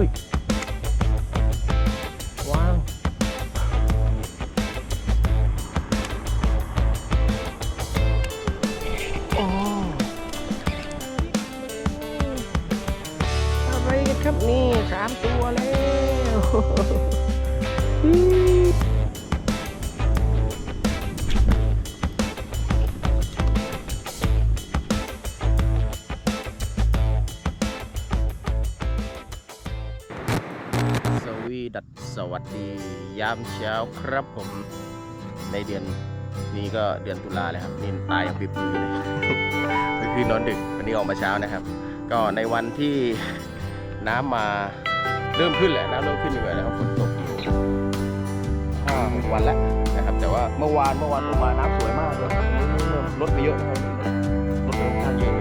อุ้ สดียามเช้าครับผมในเดือนนี้ก็เดือนตุลาเลยครับนี่ตายยังปิบอเลยเมื่อคืนนอนดึกวันนี้ออกมาเช้านะครับ ก็ในวันที่น้ำมาเริ่มขึ้นแหละน้ำเริ่มขึ้นอยู่แล้วครับฝนตกอยู่ห้าหกวันแล้วนะครับ แต่ว่าเมื่อวานเมื่อวานลงมาน้ำสวยมากเลยริ่ลดไปเยอะนะครับลดไปค่อนข้างเยอะ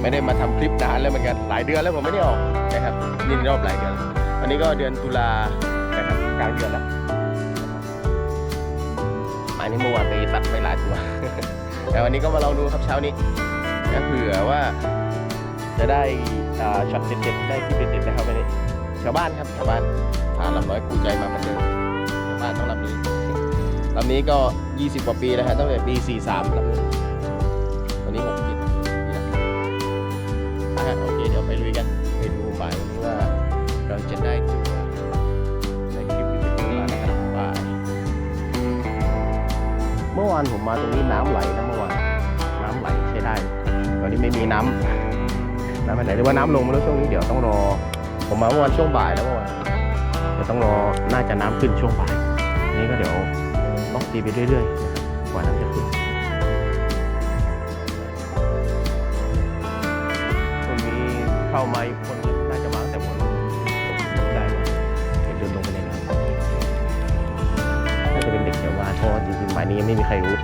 ไม่ได้มาทำคลิปนานแล้วเหมือนกันหลายเดือนแล้วผมไม่ได้ออกนะครับนี่รอบหลายเดือน วันนี้ก็เดือนตุลานะครับกลางเดือนแล้วอันนี้เมื่อวานไปตัดไปหลายตัว แต่วันนี้ก็มาลองดูครับเช้านี้นะเผื่อว่าจะได้อ่าช็อตเด็ดๆได้คลิปเด็ดๆนะครับวันนี้ชาวบ้านครับชาวบ้านพาลำน้อยกูใจมาเหมือนเดิมชาวบ้านต้องลำนี้ลำนี้ก็ 20 กว่าปีแล้วฮะตั้งแต่ปี 43ลำนี้วัน วานผมมาตรงนี้น้ำไหลนะเมื่อวานน้ำไหลใช้ได้ ตอนนี้ไม่มีน้ำน้ำไปไหนหรือว่าน้ำลงมาแล้วช่วงนี้เดี๋ยวต้องรอ ผมมาเมื่อวานช่วงบ่ายแล้วเมื่อวานเดี๋ยวต้องรอน่าจะน้ำขึ้นช่วงบ่ายนี้ก็เดี๋ยวต้องตีไปเรื่อยๆกว่าน้ำจะขึ้นตรงนี้เข้ามาอีกคน เป็นเด็กแถวบ้านเพราะจริงๆหมายนี้ยังไม่มีใครรู้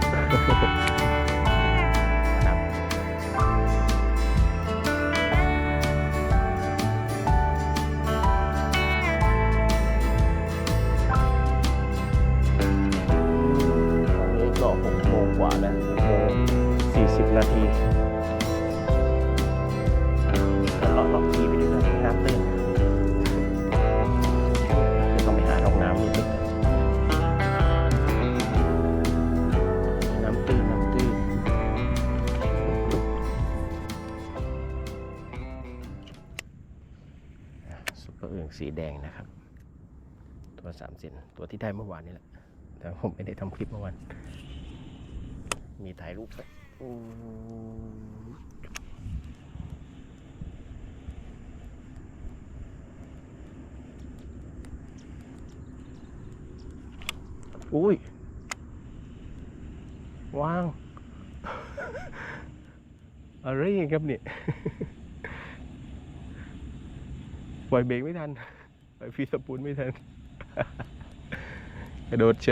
ตัวสามเซนตัวที่ได้เมื่อวานนี่แหละ แต่ผมไม่ได้ทำคลิปเมื่อวานมีถ่ายรูปไปอุ้ย ว้าง อะไรครับเนี่ย ปล่อยเบรกไม่ทัน ปล่อยฟีสปูนไม่ทัน กระโดดเ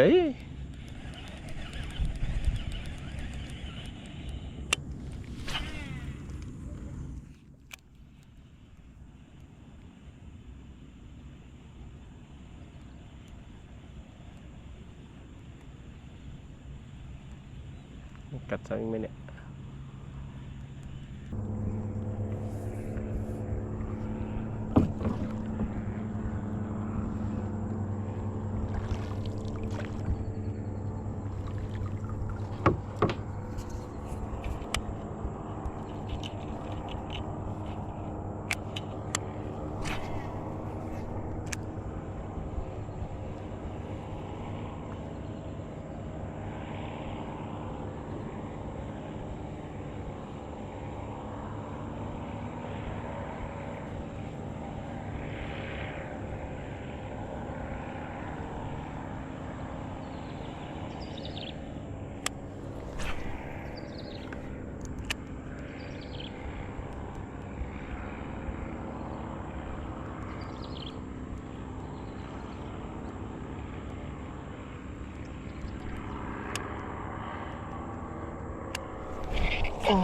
โอ้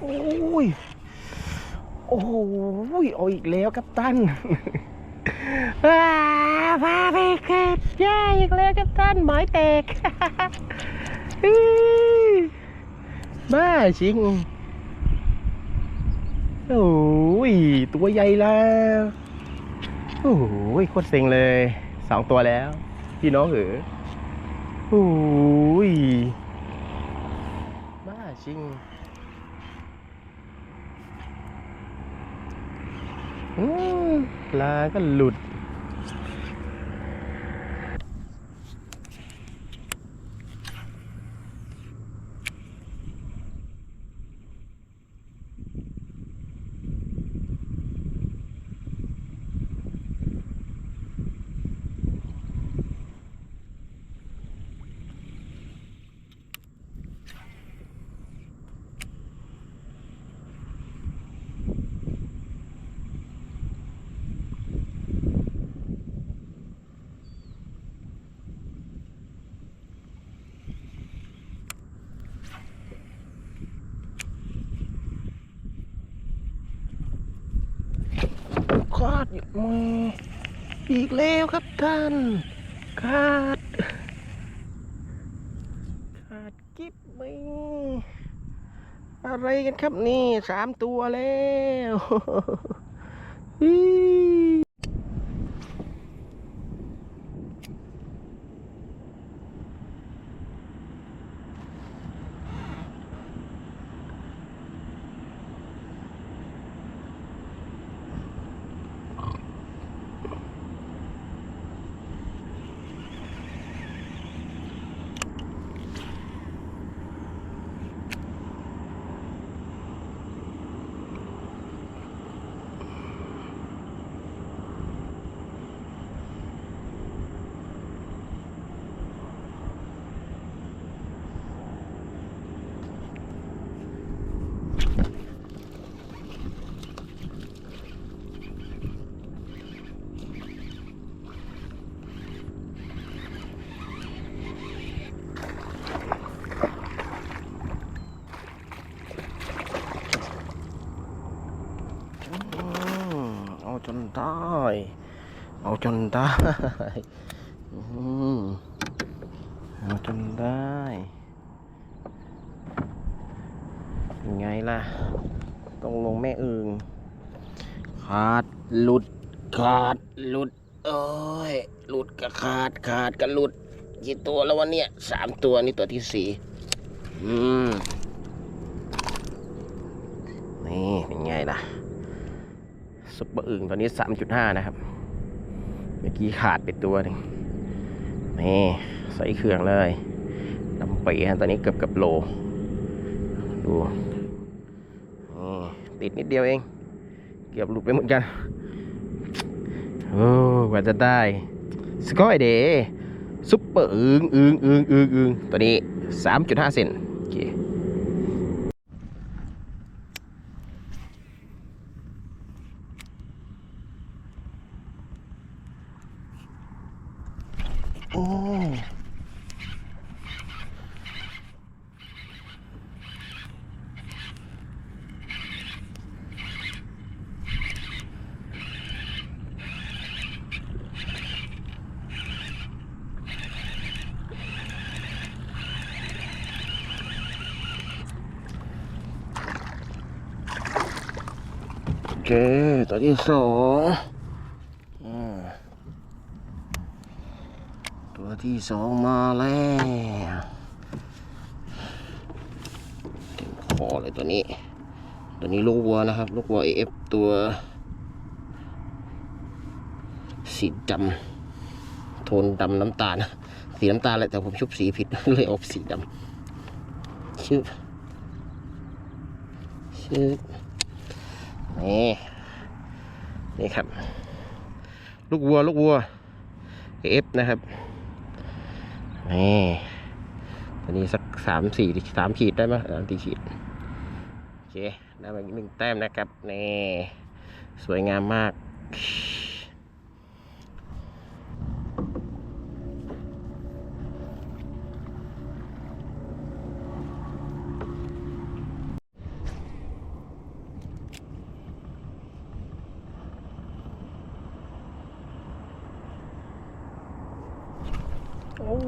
โอ้ย โอ้ยเอาอีกแล้วครับตันว้าพาไปเก็บหญ้าอีกแล้วครับตันหมายแตกอื้อบ้าจริง โอ้ย ตัวใหญ่แล้ว โอ้ยโคตรเซ็งเลย สองตัวแล้ว พี่น้องเหรอโอ้ย จริงอืมปลาก็หลุด มืออีกแล้วครับท่านขาดขาดกิ๊บมืออะไรกันครับนี่สามตัวแล้ว อี๋อืมเอาจ นได้ เอาจนได้เอาจนได้ยังไงล่ะ ต้องลงแม่อึงขาดหลุดขาดหลุดเอ้ยหลุดกับขาดขาดกับหลุดกี่ตัวแล้ววันเนี้ยสามตัวนี่ตัวที่สี่อืมนี่เป็นไงล่ะ ซุปเปอร์อึ่งตอนนี้ 3.5 นะครับ เมื่อกี้ขาดไปตัวหนึ่งนี่ใส่เครื่องเลยลำปีฮะตอนนี้เกือบเกับโล ดูนี่ติดนิดเดียวเอง เกือบหลุดไปเหมือนกัน โอ้กว่าจะได้ สกอยเดซุปเปอร์อึงอึงอึงอึงอึงตัวนี้ 3.5 เซนโอเค โอ้โอเคตัวที่สองอ่า ตัว ที่สองมาแล้วเต็มคอเลยตัวนี้ ตัวนี้ลูกวัวนะครับ ลูกวัว AF ตัว สีดำโทนดำน้ำตาล สีน้ำตาลแหละแต่ผมชุบสีผิดเลยออกสีดำชื่อชื่อนี่นี่ครับ ลูกวัว ลูกวัว AF นะครับ นี่ตัวนี้สักสามสี่สามขีดได้ไหมสามสี่ขีด โอเค ได้มาอีกหนึ่งแต้มนะครับ นี่ สวยงามมาก โอ้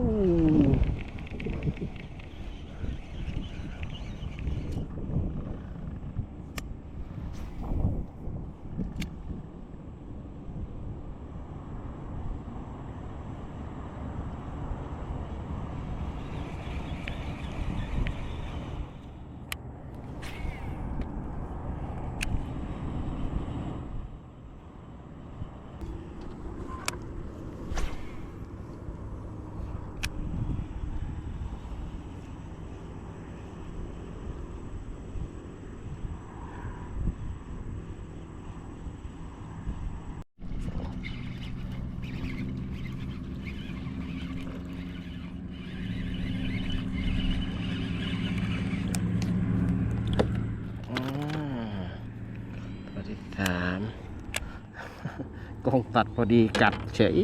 งตัดพอดีกัดเฉย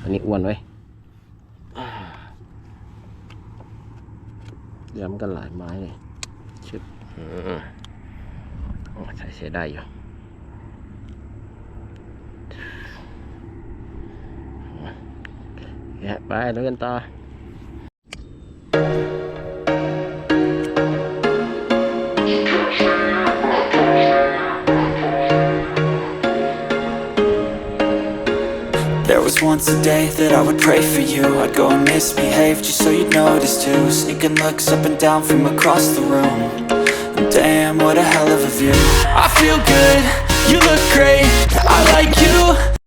อันนี้อ้วนไว้ย้ำกันหลายไม้เลยชึบใช้ใช้ได้อยู่ไปแล้วกันต่อ once a day that I would pray for you. I'd go and misbehave just so you'd notice too. Sneaking looks up and down from across the room. And Damn, what a hell of a view. I feel good, you look great I like you,